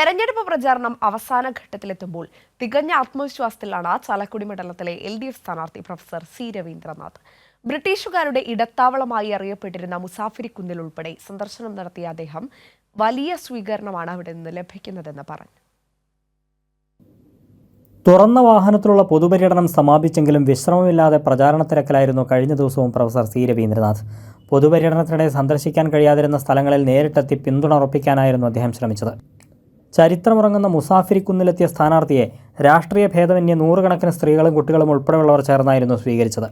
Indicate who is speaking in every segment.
Speaker 1: തെരഞ്ഞെടുപ്പ് പ്രചാരണം അവസാന ഘട്ടത്തിലെത്തുമ്പോൾ തികഞ്ഞ ആത്മവിശ്വാസത്തിലാണ് ചാലക്കുടി മണ്ഡലത്തിലെ എൽ ഡി എഫ് സ്ഥാനാർത്ഥി പ്രൊഫസർ സി രവീന്ദ്രനാഥ്. ബ്രിട്ടീഷുകാരുടെ ഇടത്താവളമായി അറിയപ്പെട്ടിരുന്ന മുസാഫിരിക്കുന്നിൽ ഉൾപ്പെടെ സന്ദർശനം നടത്തിയ അദ്ദേഹം വലിയ സ്വീകരണമാണ് അവിടെ നിന്ന് ലഭിക്കുന്നതെന്ന് പറഞ്ഞു.
Speaker 2: തുറന്ന വാഹനത്തിലുള്ള പൊതുപര്യടനം സമാപിച്ചെങ്കിലും വിശ്രമമില്ലാതെ പ്രചാരണ തിരക്കിലായിരുന്നു കഴിഞ്ഞ ദിവസവും പ്രൊഫസർ സി രവീന്ദ്രനാഥ്. പൊതുപര്യടനത്തിനിടെ സന്ദർശിക്കാൻ കഴിയാതിരുന്ന സ്ഥലങ്ങളിൽ നേരിട്ടെത്തി പിന്തുണ ഉറപ്പിക്കാനായിരുന്നു അദ്ദേഹം ശ്രമിച്ചത്. ചരിത്രമുറങ്ങുന്ന മുസാഫിരിക്കുന്നിലെത്തിയ സ്ഥാനാർത്ഥിയെ രാഷ്ട്രീയ ഭേദമന്യേ നൂറുകണക്കിന് സ്ത്രീകളും കുട്ടികളും ഉൾപ്പെടെയുള്ളവർ ചേർന്നായിരുന്നു സ്വീകരിച്ചത്.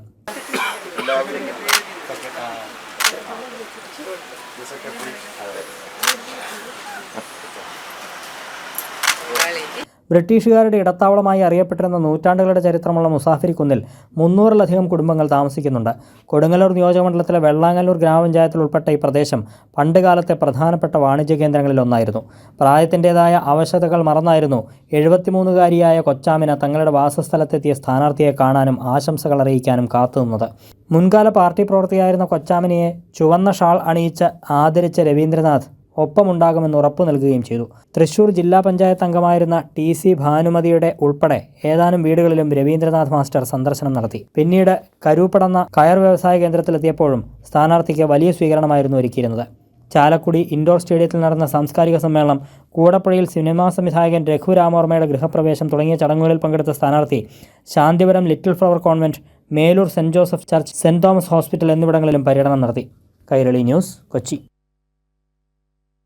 Speaker 2: ബ്രിട്ടീഷുകാരുടെ ഇടത്താവളമായി അറിയപ്പെട്ടിരുന്ന നൂറ്റാണ്ടുകളുടെ ചരിത്രമുള്ള മുസാഫിരിക്കുന്നിൽ മുന്നൂറിലധികം കുടുംബങ്ങൾ താമസിക്കുന്നുണ്ട്. കൊടുങ്ങല്ലൂർ നിയോജകമണ്ഡലത്തിലെ വെള്ളാങ്ങല്ലൂർ ഗ്രാമപഞ്ചായത്തിൽ ഉൾപ്പെട്ട ഈ പ്രദേശം പണ്ടുകാലത്തെ പ്രധാനപ്പെട്ട വാണിജ്യ കേന്ദ്രങ്ങളിലൊന്നായിരുന്നു പ്രായത്തിന്റെതായ ആവശ്യകതകൾ മറന്നായിരുന്നു എഴുപത്തിമൂന്നുകാരിയായ കൊച്ചാമിന തങ്ങളുടെ വാസസ്ഥലത്തെത്തിയ സ്ഥാനാർത്ഥിയെ കാണാനും ആശംസകൾ അറിയിക്കാനും കാത്തുനിന്നത്. മുൻകാല പാർട്ടി പ്രവർത്തകയായിരുന്ന കൊച്ചാമിനയെ ചുവന്ന ഷാൾ അണിയിച്ച് ആദരിച്ച രവീന്ദ്രനാഥ് ഒപ്പമുണ്ടാകുമെന്ന് ഉറപ്പു നൽകുകയും ചെയ്തു. തൃശൂർ ജില്ലാ പഞ്ചായത്ത് അംഗമായിരുന്ന ടി സി ഭാനുമതിയുടെ ഉൾപ്പെടെ ഏതാനും വീടുകളിലും രവീന്ദ്രനാഥ് മാസ്റ്റർ സന്ദർശനം നടത്തി. പിന്നീട് കരൂപ്പടന്ന കയർ വ്യവസായ കേന്ദ്രത്തിലെത്തിയപ്പോഴും സ്ഥാനാർത്ഥിക്ക് വലിയ സ്വീകരണമായിരുന്നു ഒരുക്കിയിരുന്നത്. ചാലക്കുടി ഇൻഡോർ സ്റ്റേഡിയത്തിൽ നടന്ന സാംസ്കാരിക സമ്മേളനം കൂടപ്പുഴയിൽ സിനിമാ സംവിധായകൻ രഘു രാമവർമ്മയുടെ ഗൃഹപ്രവേശം തുടങ്ങിയ ചടങ്ങുകളിൽ പങ്കെടുത്ത സ്ഥാനാർത്ഥി Santhipuram little flower convent Melur saint Joseph church saint Thomas hospital എന്നിവിടങ്ങളിലും പര്യടനം നടത്തി. കൈരളി ന്യൂസ് കൊച്ചി.